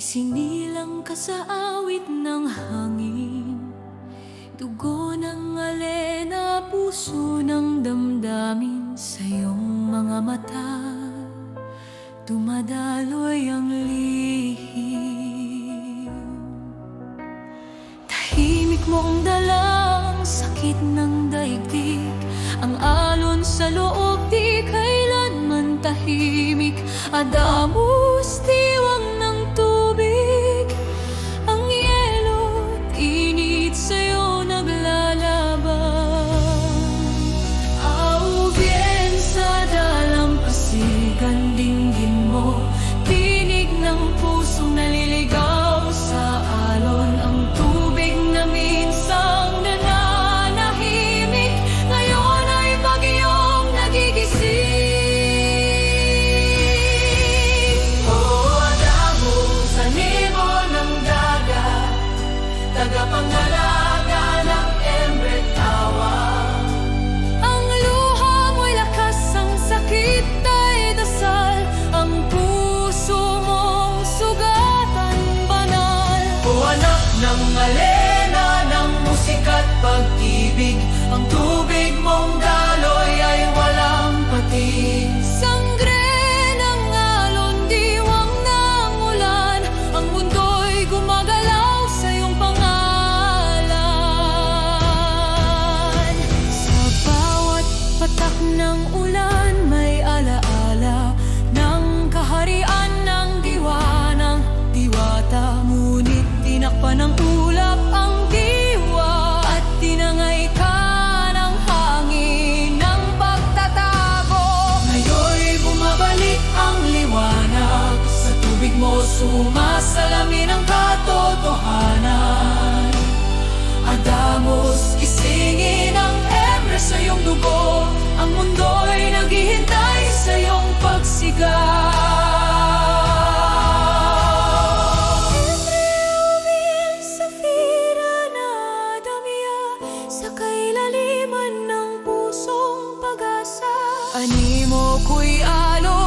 Isinilang ka sa awit ng hangin. Dugo ng alena, puso ng damdamin. Sa iyong mga mata Dumadaloy ang lihim. Tahimik mong dalang sakit ng daigdig. Ang alon sa loob di kailanman tahimik. Adamo una pag-ibig. Ang tunay Sumasalamin ang katotohanan. Adamos, gisingin ang emre sa iyong dugo. Ang mundo'y naghihintay sa iyong pagsigaw kailaliman ng pusong pag-asa. Animo ko'y alo